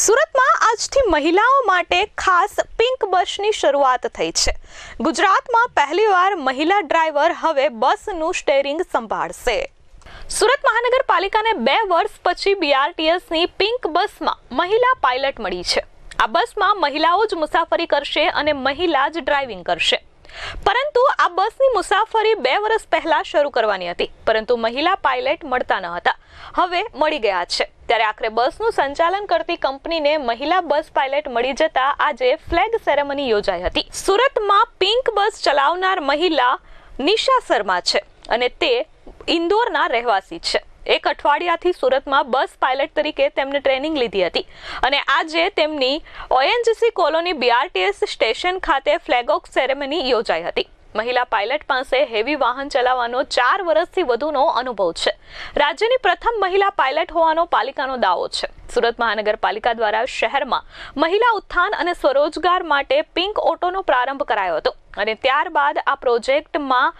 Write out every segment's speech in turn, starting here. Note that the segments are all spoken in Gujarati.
સુરતમાં આજથી મહિલાઓ માટે ખાસ પિંક બસની શરૂઆત થઈ છે. ગુજરાતમાં પહેલીવાર મહિલા ડ્રાઈવર હવે બસનું સ્ટેરિંગ સંભાળશે. સુરત મહાનગરપાલિકાને બે વર્ષ પછી બીઆરટીએસની પિંક બસમાં મહિલા પાયલટ મળી છે. આ બસમાં મહિલાઓ જ મુસાફરી કરશે અને મહિલા જ ડ્રાઇવિંગ કરશે. પરંતુ આ બસની મુસાફરી બે વર્ષ પહેલા શરૂ કરવાની હતી, પરંતુ મહિલા પાયલટ મળતા ન હતા. હવે મળી ગયા છે. ત્યારે આખરે બસનું સંચાલન કરતી કંપનીને મહિલા બસ પાયલટ મળી જતા આજે ફ્લેગ સેરેમની યોજાઈ હતી. સુરતમાં પિંક બસ ચલાવનાર મહિલા નિશા શર્મા છે અને તે ઇન્દોરના રહેવાસી છે. એક અઠવાડિયાથી સુરતમાં બસ પાયલટ તરીકે તેમને ટ્રેનિંગ લીધી હતી. અને આજે તેમની ઓએનજીસી કોલોની બીઆરટીએસ સ્ટેશન ખાતે ફ્લેગ ઓફ સેરેમની યોજાઈ હતી. મહિલા પાયલટ પાસે હેવી વાહન ચલાવવાનો ચાર વર્ષથી વધુનો અનુભવ છે. રાજ્યની પ્રથમ મહિલા પાયલટ હોવાનો પાલિકાનો દાવો છે. સુરત મહાનગરપાલિકા દ્વારા શહેરમાં મહિલા ઉત્થાન અને સ્વરોજગાર માટે પિંક ઓટોનો પ્રારંભ કરાયો હતો. અને ત્યારબાદ આ પ્રોજેક્ટમાં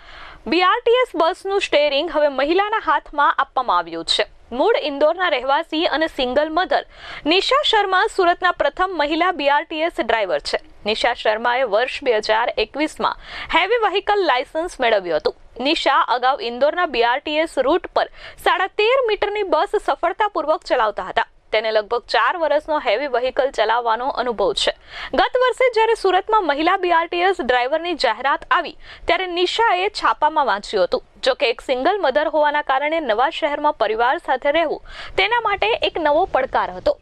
બીઆરટીએસ બસનું સ્ટેરિંગ હવે મહિલાના હાથમાં આપવામાં આવ્યું છે. મૂળ ઇન્દોરના રહેવાસી અને સિંગલ મધર નિશા શર્મા સુરતના પ્રથમ મહિલા બીઆરટીએસ ડ્રાઈવર છે. નિશા શર્માએ વર્ષ બે હજાર એકવીસમાં હેવી વ્હીકલ લાયસન્સ મેળવ્યું હતું. નિશા અગાઉ ઇન્દોરના બીઆરટીએસ રૂટ પર સાડા તેર મીટરની બસ સફળતાપૂર્વક ચલાવતા હતા. તેને લગભગ ચાર વર્ષનો હેવી વ્હીકલ ચલાવવાનો અનુભવ છે. ગત વર્ષે જ્યારે સુરતમાં મહિલા બીઆરટીએસ ડ્રાઈવરની જાહેરાત આવી, ત્યારે નિશાએ છાપામાં વાંચ્યું હતું. જો કે એક સિંગલ મધર હોવાના કારણે નવા શહેરમાં પરિવાર સાથે રહેવું તેના માટે એક નવો પડકાર હતો.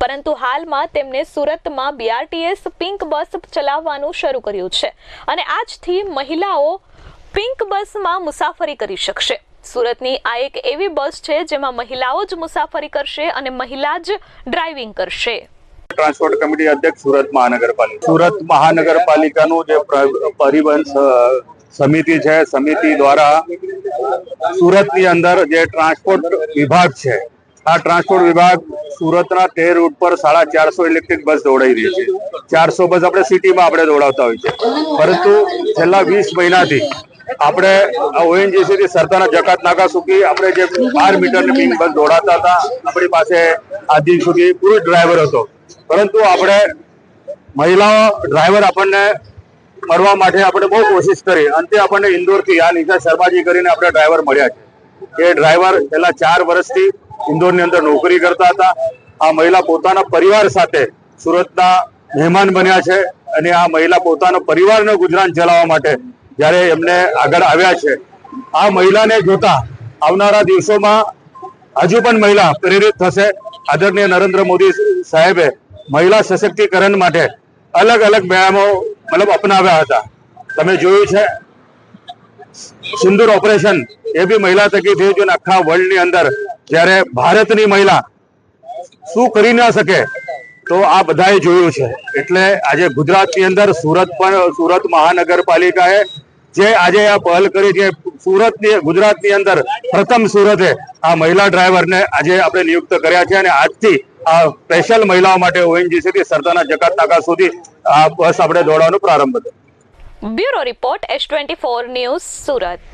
પરંતુ હાલમાં તેમણે સુરતમાં બીઆરટીએસ પિંક બસ ચલાવવાનું શરૂ કર્યું છે અને આજથી મહિલાઓ પિંક બસમાં મુસાફરી કરી શકશે. સુરતની આ એક એવી બસ છે જેમાં મહિલાઓ જ મુસાફરી કરશે અને મહિલા જ ડ્રાઇવિંગ કરશે. ટ્રાન્સપોર્ટ કમિટી અધ્યક્ષ સુરત મહાનગરપાલિકા. સુરત મહાનગરપાલિકાનું જે પરિવહન સમિતિ છે, સમિતિ દ્વારા સુરતની અંદર જે ટ્રાન્સપોર્ટ વિભાગ છે, આ ટ્રાન્સપોર્ટ વિભાગ સુરતના તે રૂટ પર સાડા ચારસો ઇલેક્ટ્રિક બસ દોડાઈ રહી છે. ચારસો બસ આપણે સિટીમાં આપણે દોડાવતા હોય છે. પરંતુ છેલ્લા વીસ મહિનાથી આપણે ઓએનજીસી થી સરદારના જકાત નાકા સુધી આપણે જે બાર મીટરની પિંક બંધ દોડાતા હતા, આપણી પાસે આજ દિન સુધી પૂરો ડ્રાઈવર હતો. પરંતુ આપણે મહિલાઓ, ડ્રાઈવર આપણને મળવા માટે આપણે બહુ કોશિશ કરી. અંતે આપણને ઇન્દોરથી આ નિશા શર્માજી કરીને આપણે ડ્રાઈવર મળ્યા છે. એ ડ્રાઈવર છેલ્લા ચાર વર્ષથી ઇન્દોરની અંદર નોકરી કરતા હતા. આ મહિલા પોતાના પરિવાર સાથે સુરતના મહેમાન બન્યા છે અને આ મહિલા પોતાના પરિવારનો ગુજરાન ચલાવવા માટે જ્યારે એમને આગળ આવ્યા છે. આ મહિલાને જોતા આવનારા દિવસોમાં હજુ પણ મહિલા પ્રેરિત થશે. આદરણીય નરેન્દ્ર મોદી સાહેબે મહિલા સશક્તિકરણ માટે અલગ અલગ વ્યાયામો મતલબ અપનાવ્યા હતા. તમે જોયું છે, સુંદર ઓપરેશન એ બી મહિલા થકી થયું છે આખા વર્લ્ડની અંદર જ્યારે ભારતની મહિલા શું કરી ના શકે તો આ બધાએ જોયું છે. એટલે આજે ગુજરાતની અંદર સુરત પણ સુરત મહાનગરપાલિકાએ જે આજે આ પહેલ કરી છે, સુરતની, ગુજરાતની અંદર પ્રથમ સુરતે આ મહિલા ડ્રાઈવરને આજે આપણે નિયુક્ત કર્યા છે અને આજથી આ સ્પેશિયલ મહિલાઓ માટે ઓએનજીસી થી સરદારના જકાત નાકા સુધી આ બસ આપણે દોડવાનો પ્રારંભ થયો bureau report S twenty four news Surat.